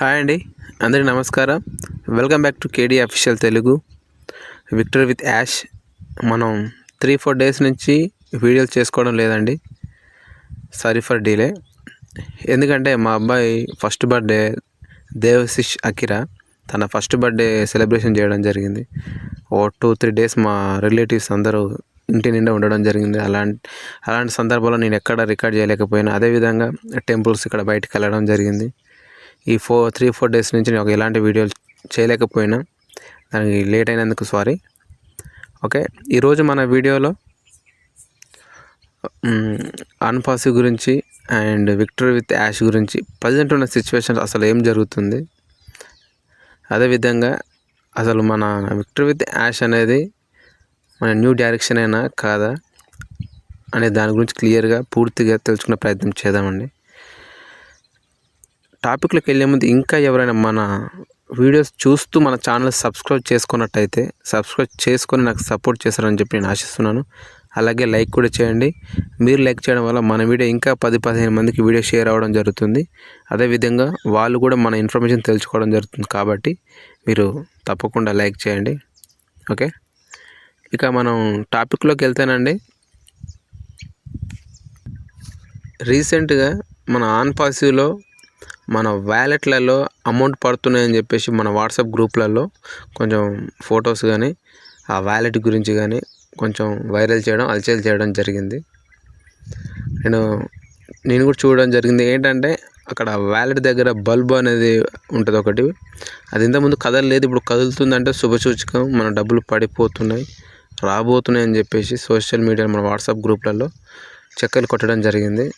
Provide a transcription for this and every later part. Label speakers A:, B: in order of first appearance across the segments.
A: Hi అండి అందరికీ నమస్కారం. Welcome back to KD official Telugu Victor with Yash మనం త్రీ ఫోర్ డేస్ నుంచి వీడియోలు చేసుకోవడం లేదండి. సారీ ఫర్ డీలే ఎందుకంటే మా అబ్బాయి ఫస్ట్ బర్త్డే దేవశిష్ అకిరా తన ఫస్ట్ బర్త్డే సెలబ్రేషన్ చేయడం జరిగింది. ఓ టూ త్రీ డేస్ మా రిలేటివ్స్ అందరూ ఇంటి నిండా ఉండడం జరిగింది. అలాంటి అలాంటి సందర్భంలో నేను ఎక్కడ రికార్డ్ చేయలేకపోయినా. అదేవిధంగా టెంపుల్స్ ఇక్కడ బయటకు వెళ్ళడం జరిగింది. ఈ ఫోర్ త్రీ ఫోర్ డేస్ నుంచి నేను ఒక ఎలాంటి వీడియోలు చేయలేకపోయినా. దానికి లేట్ అయినందుకు సారీ ఓకే ఈరోజు మన వీడియోలో అన్పాసి గురించి అండ్ విక్టరీ విత్ యాష్ గురించి ప్రజెంట్ ఉన్న సిచ్యువేషన్ అసలు ఏం జరుగుతుంది? అదేవిధంగా అసలు మన విక్టరీ విత్ యాష్ అనేది మన న్యూ డైరెక్షన్ అయినా కాదా? అనే దాని గురించి క్లియర్గా పూర్తిగా తెలుసుకునే ప్రయత్నం చేద్దామండి. టాపిక్లోకి వెళ్ళే ముందు ఇంకా ఎవరైనా మన వీడియోస్ చూస్తూ మన ఛానల్ సబ్స్క్రైబ్ చేసుకున్నట్టయితే సబ్స్క్రైబ్ చేసుకొని నాకు సపోర్ట్ చేస్తారని చెప్పి నేను ఆశిస్తున్నాను. అలాగే లైక్ కూడా చేయండి. మీరు లైక్ చేయడం వల్ల మన వీడియో ఇంకా పది పదిహేను మందికి వీడియో షేర్ అవ్వడం జరుగుతుంది. అదేవిధంగా వాళ్ళు కూడా మన ఇన్ఫర్మేషన్ తెలుసుకోవడం జరుగుతుంది కాబట్టి మీరు తప్పకుండా లైక్ చేయండి. ఓకే? ఇక మనం టాపిక్లోకి వెళ్తానండి. రీసెంట్గా మన ఆన్ పాసివ్లో మన వ్యాలెట్లలో అమౌంట్ పడుతున్నాయని చెప్పేసి మన వాట్సాప్ గ్రూప్లలో కొంచెం ఫొటోస్ కానీ ఆ వ్యాలెట్ గురించి కానీ కొంచెం వైరల్ చేయడం అలచల్ చేయడం జరిగింది. నేను నేను కూడా చూడడం జరిగింది. ఏంటంటే అక్కడ వ్యాలెట్ దగ్గర బల్బ్ అనేది ఉంటుంది ఒకటి. అది ఇంతకుముందు కదలలేదు. ఇప్పుడు కదులుతుందంటే శుభసూచకం మన డబ్బులు పడిపోతున్నాయి రాబోతున్నాయి అని చెప్పేసి సోషల్ మీడియా మన వాట్సాప్ గ్రూప్లలో చెక్కలు కొట్టడం జరిగింది.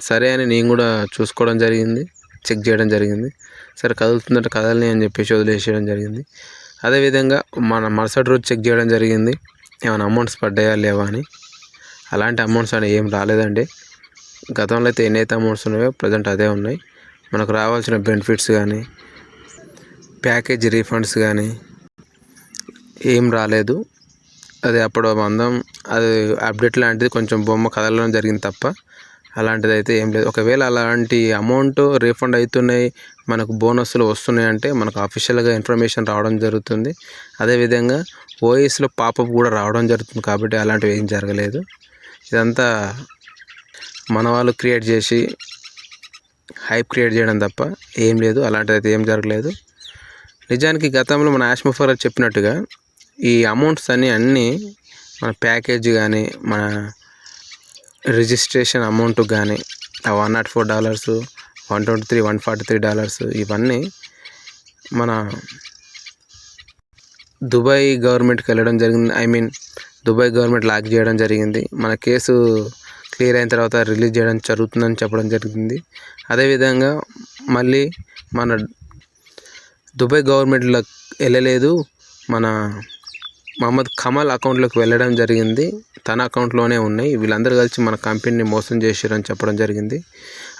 A: సరే అని నేను కూడా చూసుకోవడం జరిగింది. చెక్ చేయడం జరిగింది. సరే కదులుతుందంటే కదలని అని చెప్పేసి వదిలేసేయడం జరిగింది. అదేవిధంగా మన మరుసటి రోజు చెక్ చేయడం జరిగింది. ఏమైనా అమౌంట్స్ పడ్డాయా లేవా అని. అలాంటి అమౌంట్స్ అని ఏం రాలేదండి. గతంలో అయితే ఎన్నైతే అమౌంట్స్ ఉన్నాయో ప్రజెంట్ అదే ఉన్నాయి. మనకు రావాల్సిన బెనిఫిట్స్ కానీ ప్యాకేజ్ రీఫండ్స్ కానీ ఏం రాలేదు. అది అప్పుడు మందం అది అప్డేట్ లాంటిది కొంచెం బొమ్మ కదలడం జరిగింది తప్ప అలాంటిది అయితే ఏం లేదు. ఒకవేళ అలాంటి అమౌంట్ రీఫండ్ అవుతున్నాయి మనకు బోనస్లు వస్తున్నాయి అంటే మనకు అఫీషియల్గా ఇన్ఫర్మేషన్ రావడం జరుగుతుంది. అదేవిధంగా ఓఎస్లో పాపప్ కూడా రావడం జరుగుతుంది కాబట్టి అలాంటివి ఏం జరగలేదు. ఇదంతా మన వాళ్ళు క్రియేట్ చేసి హైప్ క్రియేట్ చేయడం తప్ప ఏం లేదు. అలాంటిది అయితే ఏం జరగలేదు. నిజానికి గతంలో మన ఆష్మఫర్ చెప్పినట్టుగా ఈ అమౌంట్స్ అన్నీ అన్నీ మన ప్యాకేజ్ కానీ మన రిజిస్ట్రేషన్ అమౌంట్ కానీ ఆ one not four dollars one twenty three one forty three dollars ఇవన్నీ మన దుబాయ్ గవర్నమెంట్కి వెళ్ళడం జరిగింది. I mean Dubai government lock చేయడం జరిగింది. మన కేసు క్లియర్ అయిన తర్వాత రిలీజ్ చేయడం జరుగుతుందని చెప్పడం జరిగింది. అదేవిధంగా మళ్ళీ మన దుబాయ్ గవర్నమెంట్లో వెళ్ళలేదు మన మహమ్మద్ కమల్ అకౌంట్లోకి వెళ్ళడం జరిగింది. తన అకౌంట్లోనే ఉన్నాయి. వీళ్ళందరూ కలిసి మన కంపెనీని మోసం చేశారని చెప్పడం జరిగింది.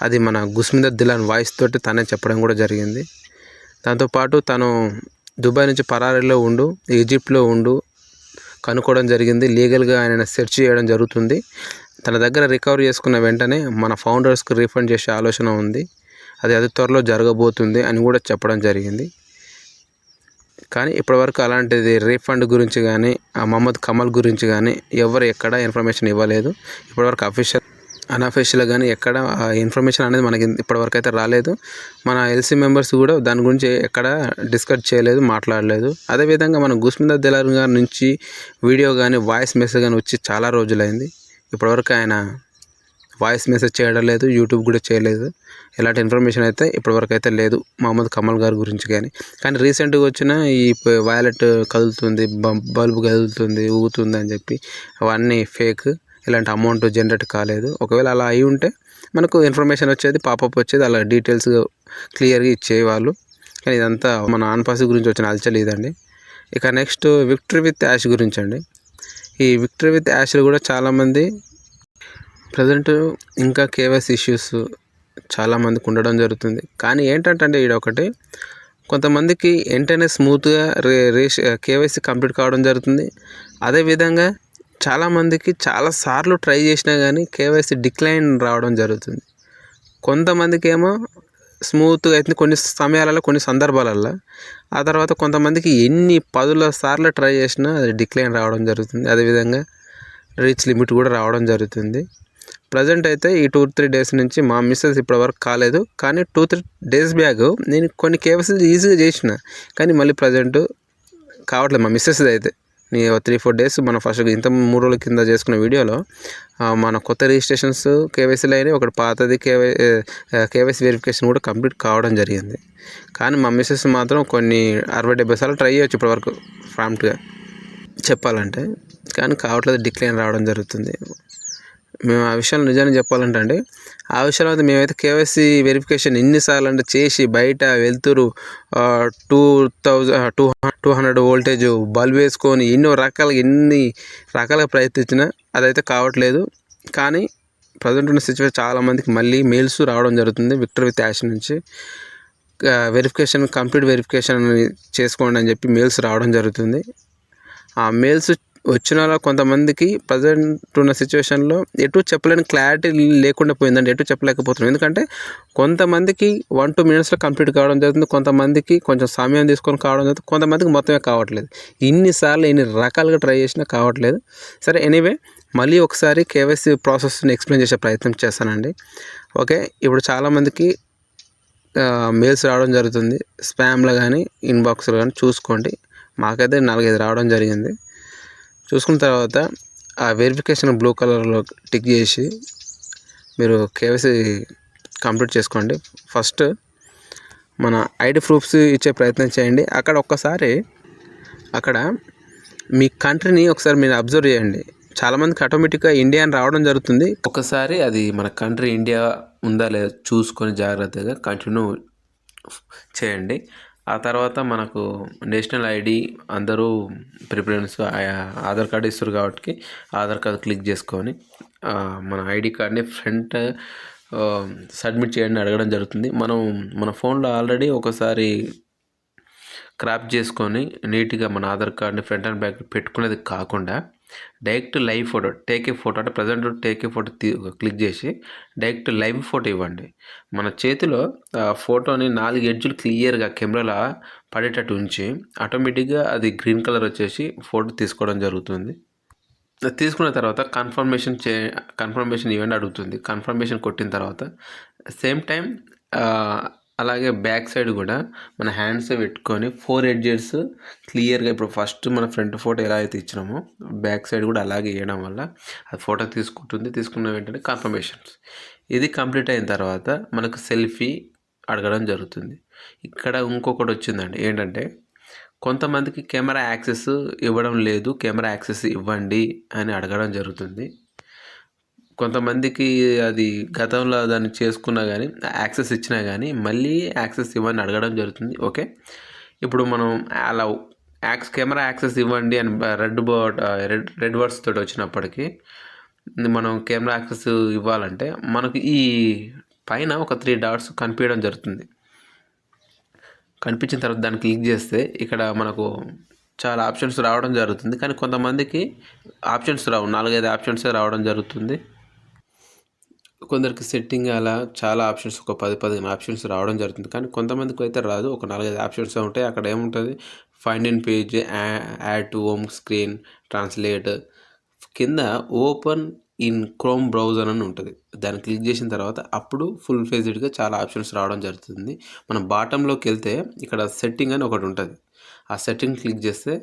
A: అది మన గుస్మిందర్ దిలాన్ వాయిస్ తోటి తనే చెప్పడం కూడా జరిగింది. దాంతోపాటు తను దుబాయ్ నుంచి పరారీలో ఉండు ఈజిప్ట్లో ఉండు కనుక్కోవడం జరిగింది. లీగల్గా ఆయన సెర్చ్ చేయడం జరుగుతుంది. తన దగ్గర రికవర్ చేసుకున్న వెంటనే మన ఫౌండర్స్కి రీఫండ్ చేసే ఆలోచన ఉంది. అది అతి త్వరలో జరగబోతుంది అని కూడా చెప్పడం జరిగింది. కానీ ఇప్పటివరకు అలాంటిది రీఫండ్ గురించి కానీ ఆ మహమ్మద్ కమల్ గురించి కానీ ఎవరు ఎక్కడ ఇన్ఫర్మేషన్ ఇవ్వలేదు. ఇప్పటివరకు అఫీషియల్ అన్అఫీషియల్ కానీ ఎక్కడ ఇన్ఫర్మేషన్ అనేది మనకి ఇప్పటివరకు అయితే రాలేదు. మన ఎల్సీ మెంబర్స్ కూడా దాని గురించి ఎక్కడ డిస్కస్ చేయలేదు మాట్లాడలేదు. అదేవిధంగా మన గుస్మిందర్ దిలార్ గారి నుంచి వీడియో కానీ వాయిస్ మెసేజ్ కానీ వచ్చి చాలా రోజులైంది. ఇప్పటివరకు ఆయన వాయిస్ మెసేజ్ చేయడం లేదు యూట్యూబ్ కూడా చేయలేదు. ఎలాంటి ఇన్ఫర్మేషన్ అయితే ఇప్పటివరకు అయితే లేదు మహమ్మద్ కమల్ గారి గురించి కానీ. కానీ రీసెంట్గా వచ్చిన ఈ వ్యాలెట్ కదులుతుంది బల్బ్ కదులుతుంది ఊగుతుంది అని చెప్పి అవన్నీ ఫేక్ ఇలాంటి అమౌంట్ జనరేట్ కాలేదు. ఒకవేళ అలా అయి ఉంటే మనకు ఇన్ఫర్మేషన్ వచ్చేది పాపప్ వచ్చేది అలా డీటెయిల్స్ క్లియర్గా ఇచ్చేవాళ్ళు. కానీ ఇదంతా మన ఆన్పాసి గురించి వచ్చిన అలచలేదండి ఇక నెక్స్ట్ విక్టరీ విత్ యాష్ గురించి అండి. ఈ విక్టరీ విత్ యాష్లు కూడా చాలామంది ప్రజెంట్ ఇంకా కేవైసీ ఇష్యూస్ చాలామందికి ఉండడం జరుగుతుంది. కానీ ఏంటంటే ఈడ ఒకటి కొంతమందికి వెంటనే స్మూత్గా రే రేష్ కేవైసీ కంప్లీట్ కావడం జరుగుతుంది. అదేవిధంగా చాలామందికి చాలా సార్లు ట్రై చేసినా కానీ కేవైసీ డిక్లైన్ రావడం జరుగుతుంది. కొంతమందికి ఏమో స్మూత్గా అవుతుంది కొన్ని సమయాలలో కొన్ని సందర్భాలలో ఆ తర్వాత కొంతమందికి ఎన్ని పదుల సార్లు ట్రై చేసినా అది డిక్లైన్ రావడం జరుగుతుంది. అదేవిధంగా రీచ్ లిమిట్ కూడా రావడం జరుగుతుంది. ప్రజెంట్ అయితే ఈ టూ త్రీ డేస్ నుంచి మా మిస్సెస్ ఇప్పటివరకు కాలేదు. కానీ టూ త్రీ డేస్ బ్యాగ్ నేను కొన్ని కేవైసీ ఈజీగా చేసిన. కానీ మళ్ళీ ప్రజెంట్ కావట్లేదు మా మిస్సెస్ అయితే. నేను త్రీ ఫోర్ డేస్ మన ఫస్ట్ ఇంత మూడు రోజుల కింద చేసుకున్న వీడియోలో మన కొత్త రిజిస్ట్రేషన్స్ కేవైసీలు అయినాయి. ఒకటి పాతది కేవై కేవైసీ వెరిఫికేషన్ కూడా కంప్లీట్ కావడం జరిగింది. కానీ మా మిస్సెస్ మాత్రం కొన్ని అరవై డెబ్బై సార్లు ట్రై చేయొచ్చు ఇప్పటివరకు ప్రాంప్ట్గా చెప్పాలంటే. కానీ కావట్లేదు డిక్లైన్ రావడం జరుగుతుంది. మేము ఆ విషయాలు నిజాన్ని చెప్పాలంటే అండి ఆ విషయాలు అయితే మేమైతే కేవైసీ వెరిఫికేషన్ ఎన్నిసార్లు అంటే చేసి బయట వెళ్తురు two thousand two two hundred voltage bulb వేసుకొని ఎన్నో రకాలుగా ఎన్ని రకాలుగా ప్రయత్నించినా అదైతే కావట్లేదు. కానీ ప్రజెంట్ ఉన్న సిచ్యువేషన్ చాలామందికి మళ్ళీ మెయిల్స్ రావడం జరుగుతుంది విక్టర్ విత్ యాష్ నుంచి వెరిఫికేషన్ కంప్లీట్ వెరిఫికేషన్ చేసుకోండి అని చెప్పి మెయిల్స్ రావడం జరుగుతుంది. ఆ మెయిల్స్ వచ్చిన వాళ్ళ కొంతమందికి ప్రజెంట్ ఉన్న సిచ్యువేషన్లో ఎటు చెప్పలేని క్లారిటీ లేకుండా పోయిందండి. ఎటు చెప్పలేకపోతున్నాం. ఎందుకంటే కొంతమందికి వన్ టూ మినిట్స్లో కంప్లీట్ కావడం జరుగుతుంది. కొంతమందికి కొంచెం సమయం తీసుకొని కావడం జరుగుతుంది. కొంతమందికి మొత్తమే కావట్లేదు. ఇన్నిసార్లు ఎన్ని రకాలుగా ట్రై చేసినా కావట్లేదు. సరే ఎనీవే మళ్ళీ ఒకసారి కేవైసీ ప్రాసెస్ని ఎక్స్ప్లెయిన్ చేసే ప్రయత్నం చేస్తానండి. ఓకే ఇప్పుడు చాలామందికి మెయిల్స్ రావడం జరుగుతుంది. స్పామ్లో కానీ ఇన్బాక్స్లో కానీ చూసుకోండి. మాకైతే నాలుగైదు రావడం జరిగింది. చూసుకున్న తర్వాత ఆ వెరిఫికేషన్ బ్లూ కలర్లో టిక్ చేసి మీరు కేవైసీ కంప్లీట్ చేసుకోండి. ఫస్ట్ మన ఐడి ప్రూఫ్స్ ఇచ్చే ప్రయత్నం చేయండి. అక్కడ ఒక్కసారి అక్కడ మీ కంట్రీని ఒకసారి మీరు అబ్జర్వ్ చేయండి. చాలామందికి ఆటోమేటిక్గా ఇండియా అని రావడం జరుగుతుంది. ఒకసారి అది మన కంట్రీ ఇండియా ఉందా లేదా చూసుకొని జాగ్రత్తగా కంటిన్యూ చేయండి. ఆ తర్వాత మనకు నేషనల్ ఐడి అందరూ ప్రిఫరెన్స్ ఆధార్ కార్డు ఇస్తారు కాబట్టి ఆధార్ కార్డు క్లిక్ చేసుకొని మన ఐడి కార్డ్ని ఫ్రంట్ సబ్మిట్ చేయండి అడగడం జరుగుతుంది. మనం మన ఫోన్లో ఆల్రెడీ ఒకసారి క్రాప్ చేసుకొని నీట్గా మన ఆధార్ కార్డ్ని ఫ్రంట్ అండ్ బ్యాక్ పెట్టుకునేది కాకుండా direct live photo take a photo అంటే ప్రజెంట్ టేక్ ఏ ఫోటో తీ క్లిక్ చేసి డైరెక్ట్ లైవ్ ఫోటో ఇవ్వండి. మన చేతిలో ఆ ఫోటోని నాలుగు ఎడ్జులు క్లియర్గా కెమెరాలో పడేటట్టు ఉంచి ఆటోమేటిక్గా అది గ్రీన్ కలర్ వచ్చేసి ఫోటో తీసుకోవడం జరుగుతుంది. తీసుకున్న తర్వాత కన్ఫర్మేషన్ చే కన్ఫర్మేషన్ ఇవ్వండి అడుగుతుంది. కన్ఫర్మేషన్ కొట్టిన తర్వాత సేమ్ టైం అలాగే బ్యాక్ సైడ్ కూడా మన హ్యాండ్స్ పెట్టుకొని ఫోర్ ఎడ్జెస్ క్లియర్గా ఇప్పుడు ఫస్ట్ మన ఫ్రంట్ ఫోటో ఎలా అయితే ఇచ్చినామో బ్యాక్ సైడ్ కూడా అలాగే వేయడం వల్ల అది ఫోటో తీసుకుంటుంది. తీసుకున్న వెంటనే కన్ఫర్మేషన్స్ ఇది కంప్లీట్ అయిన తర్వాత మనకు సెల్ఫీ అడగడం జరుగుతుంది. ఇక్కడ ఇంకొకటి వచ్చిందండి. ఏంటంటే కొంతమందికి కెమెరా యాక్సెస్ ఇవ్వడం లేదు కెమెరా యాక్సెస్ ఇవ్వండి అని అడగడం జరుగుతుంది. కొంతమందికి అది గతంలో దాన్ని చేసుకున్నా కానీ యాక్సెస్ ఇచ్చినా కానీ మళ్ళీ యాక్సెస్ ఇవ్వని అడగడం జరుగుతుంది. ఓకే? ఇప్పుడు మనం అలా యాక్స్ కెమెరా యాక్సెస్ ఇవ్వండి అని red board red red words తోటి వచ్చినప్పటికీ మనం కెమెరా యాక్సెస్ ఇవ్వాలంటే మనకు ఈ పైన ఒక త్రీ డాట్స్ కనిపించడం జరుగుతుంది. కనిపించిన తర్వాత దాన్ని క్లిక్ చేస్తే ఇక్కడ మనకు చాలా ఆప్షన్స్ రావడం జరుగుతుంది. కానీ కొంతమందికి ఆప్షన్స్ రావు. నాలుగైదు ఆప్షన్స్ రావడం జరుగుతుంది. కొందరికి సెట్టింగ్ అలా చాలా ఆప్షన్స్ ఒక పది పదిహేను ఆప్షన్స్ రావడం జరుగుతుంది. కానీ కొంతమందికి అయితే రాదు. ఒక నాలుగైదు ఆప్షన్స్ ఉంటాయి. అక్కడ ఏముంటుంది? Find in page add to home screen translate కింద ఓపెన్ ఇన్ క్రోమ్ బ్రౌజర్ అని ఉంటుంది. దాన్ని క్లిక్ చేసిన తర్వాత అప్పుడు ఫుల్ ఫేజ్డ్గా చాలా ఆప్షన్స్ రావడం జరుగుతుంది. మనం బాటంలోకి వెళ్తే ఇక్కడ సెట్టింగ్ అని ఒకటి ఉంటుంది. ఆ సెట్టింగ్ క్లిక్ చేస్తే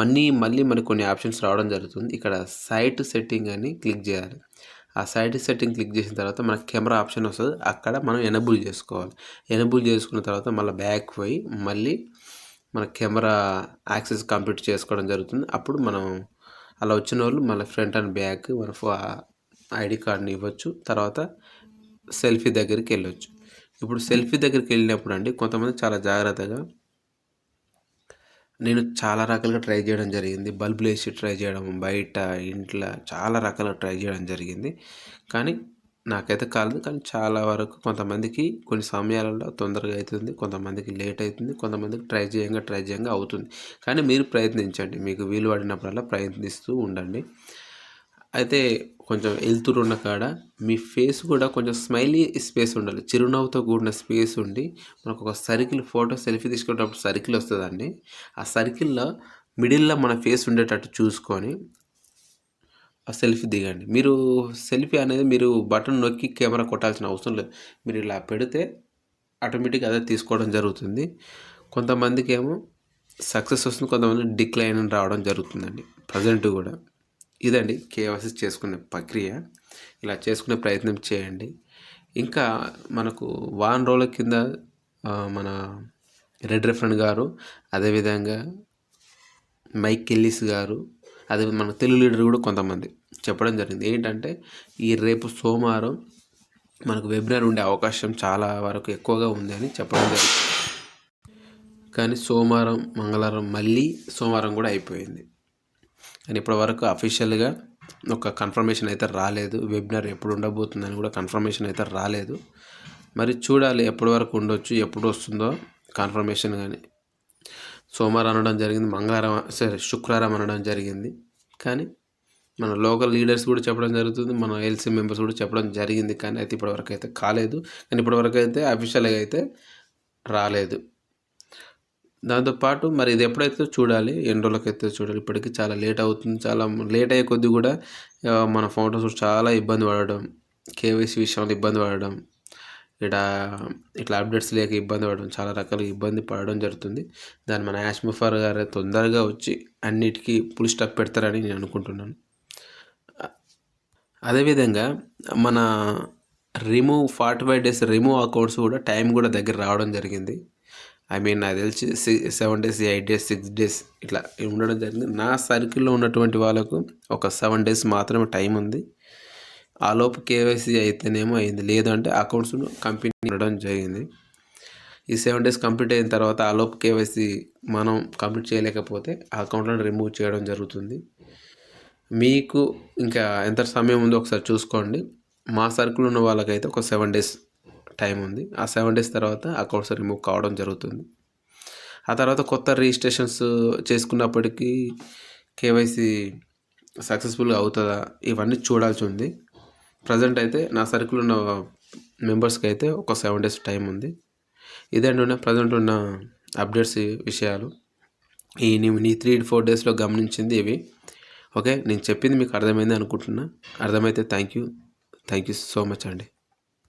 A: మళ్ళీ మళ్ళీ మనకు కొన్ని ఆప్షన్స్ రావడం జరుగుతుంది. ఇక్కడ సైట్ సెట్టింగ్ అని క్లిక్ చేయాలి. ఆ సైడ్ సెట్టింగ్ క్లిక్ చేసిన తర్వాత మనకు కెమెరా ఆప్షన్ వస్తుంది. అక్కడ మనం ఎనబుల్ చేసుకోవాలి. ఎనబుల్ చేసుకున్న తర్వాత మళ్ళీ బ్యాక్ పోయి మళ్ళీ మన కెమెరా యాక్సెస్ కంప్లీట్ చేసుకోవడం జరుగుతుంది. అప్పుడు మనం అలా వచ్చిన వాళ్ళు మళ్ళీ ఫ్రంట్ అండ్ బ్యాక్ మన ఐడి కార్డ్ని ఇవ్వచ్చు. తర్వాత సెల్ఫీ దగ్గరికి వెళ్ళొచ్చు. ఇప్పుడు సెల్ఫీ దగ్గరికి వెళ్ళినప్పుడు అండి కొంతమంది చాలా జాగ్రత్తగా నేను చాలా రకాలుగా ట్రై చేయడం జరిగింది. బల్బులు వేసి ట్రై చేయడం బయట ఇంట్లో చాలా రకాలుగా ట్రై చేయడం జరిగింది. కానీ నాకైతే కాలేదు. కానీ చాలా వరకు కొంతమందికి కొన్ని సమయాలలో తొందరగా అవుతుంది కొంతమందికి లేట్ అవుతుంది కొంతమందికి ట్రై చేయంగా ట్రై చేయంగా అవుతుంది. కానీ మీరు ప్రయత్నించండి. మీకు వీలు పడినప్పుడల్లా ప్రయత్నిస్తూ ఉండండి. అయితే కొంచెం వెళ్తురున్న కాడ మీ ఫేస్ కూడా కొంచెం స్మైలీ స్పేస్ ఉండాలి. చిరునవ్వుతో కూడిన స్పేస్ ఉండి మనకు ఒక సర్కిల్ ఫోటో సెల్ఫీ తీసుకునేటప్పుడు సర్కిల్ వస్తుందండి. ఆ సర్కిల్లో మిడిల్లో మన ఫేస్ ఉండేటట్టు చూసుకొని ఆ సెల్ఫీ దిగండి. మీరు సెల్ఫీ అనేది మీరు బటన్ నొక్కి కెమెరా కొట్టాల్సిన అవసరం లేదు. మీరు ఇలా పెడితే ఆటోమేటిక్గా అదే తీసుకోవడం జరుగుతుంది. కొంతమందికి ఏమో సక్సెస్ వస్తుంది కొంతమంది డిక్లైన్ అని రావడం జరుగుతుందండి. ప్రజెంట్ కూడా. ఇదండి కేవైసీ చేసుకునే ప్రక్రియ. ఇలా చేసుకునే ప్రయత్నం చేయండి. ఇంకా మనకు వారం రోజుల కింద మన రెడ్ రెఫరెంట్ గారు అదేవిధంగా మైక్ కెల్లిస్ గారు అదే మన తెలుగు లీడర్ కూడా కొంతమంది చెప్పడం జరిగింది. ఏంటంటే ఈ రేపు సోమవారం మనకు వెబినార్ ఉండే అవకాశం చాలా వరకు ఎక్కువగా ఉంది అని చెప్పడం జరిగింది. కానీ సోమవారం మంగళవారం మళ్ళీ సోమవారం కూడా అయిపోయింది. కానీ ఇప్పటి వరకు అఫీషియల్గా ఒక కన్ఫర్మేషన్ అయితే రాలేదు. వెబినార్ ఎప్పుడు ఉండబోతుందని కూడా కన్ఫర్మేషన్ అయితే రాలేదు. మరి చూడాలి ఎప్పటి వరకు ఉండొచ్చు ఎప్పుడు వస్తుందో కన్ఫర్మేషన్ కానీ సోమవారం అనడం జరిగింది మంగళవారం సరే శుక్రవారం అనడం జరిగింది. కానీ మన లోకల్ లీడర్స్ కూడా చెప్పడం జరుగుతుంది మన ఎల్సీ మెంబర్స్ కూడా చెప్పడం జరిగింది. కానీ అయితే ఇప్పటివరకు అయితే కాలేదు. కానీ ఇప్పటివరకు అయితే అఫీషియల్గా అయితే రాలేదు. దాంతోపాటు మరి ఇది ఎప్పుడైతే చూడాలి ఎన్ని రోజులకైతే చూడాలి ఇప్పటికీ చాలా లేట్ అవుతుంది చాలా లేట్ అయ్యే కొద్దీ కూడా మన ఫోటోస్ చాలా ఇబ్బంది పడడం కేవైసీ విషయంలో ఇబ్బంది పడడం ఇక్కడ ఇట్లా అప్డేట్స్ లేక ఇబ్బంది పడడం చాలా రకాల ఇబ్బంది పడడం జరుగుతుంది. దాన్ని మన యాష్మఫర్ గారే గారు తొందరగా వచ్చి అన్నిటికీ పుల్ స్టాప్ పెడతారని నేను అనుకుంటున్నాను. అదేవిధంగా మన remove forty five days remove accounts కూడా టైం కూడా దగ్గర రావడం జరిగింది. ఐ మీన్ నాకు తెలిసి seven days eight days six days ఇట్లా ఉండడం జరిగింది. నా సర్కిల్లో ఉన్నటువంటి వాళ్ళకు ఒక సెవెన్ డేస్ మాత్రమే టైం ఉంది. ఆ లోపు కేవైసీ అయితేనేమో అయింది. లేదంటే అకౌంట్స్ కంపెనీ ఉండడం జరిగింది. ఈ సెవెన్ డేస్ కంప్లీట్ అయిన తర్వాత ఆ లోపు కేవైసీ మనం కంప్లీట్ చేయలేకపోతే ఆ అకౌంట్లను రిమూవ్ చేయడం జరుగుతుంది. మీకు ఇంకా ఎంత సమయం ఉందో ఒకసారి చూసుకోండి. మా సర్కిల్ ఉన్న వాళ్ళకైతే ఒక సెవెన్ డేస్ టైం ఉంది. ఆ సెవెన్ డేస్ తర్వాత అకౌంట్స్ రిమూవ్ కావడం జరుగుతుంది. ఆ తర్వాత కొత్త రిజిస్ట్రేషన్స్ చేసుకున్నప్పటికీ కేవైసీ సక్సెస్ఫుల్గా అవుతుందా? ఇవన్నీ చూడాల్సి ఉంది. ప్రజెంట్ అయితే నా సర్కిల్ ఉన్న మెంబర్స్కి అయితే ఒక సెవెన్ డేస్ టైం ఉంది. ఇదండి ఉన్న ప్రజెంట్ ఉన్న అప్డేట్స్ విషయాలు. ఈ నీ- నీ త్రీ ఫోర్ డేస్లో గమనించింది ఇవి. ఓకే? నేను చెప్పింది మీకు అర్థమైంది అనుకుంటున్నా. అర్థమైతే thank you thank you so much అండి.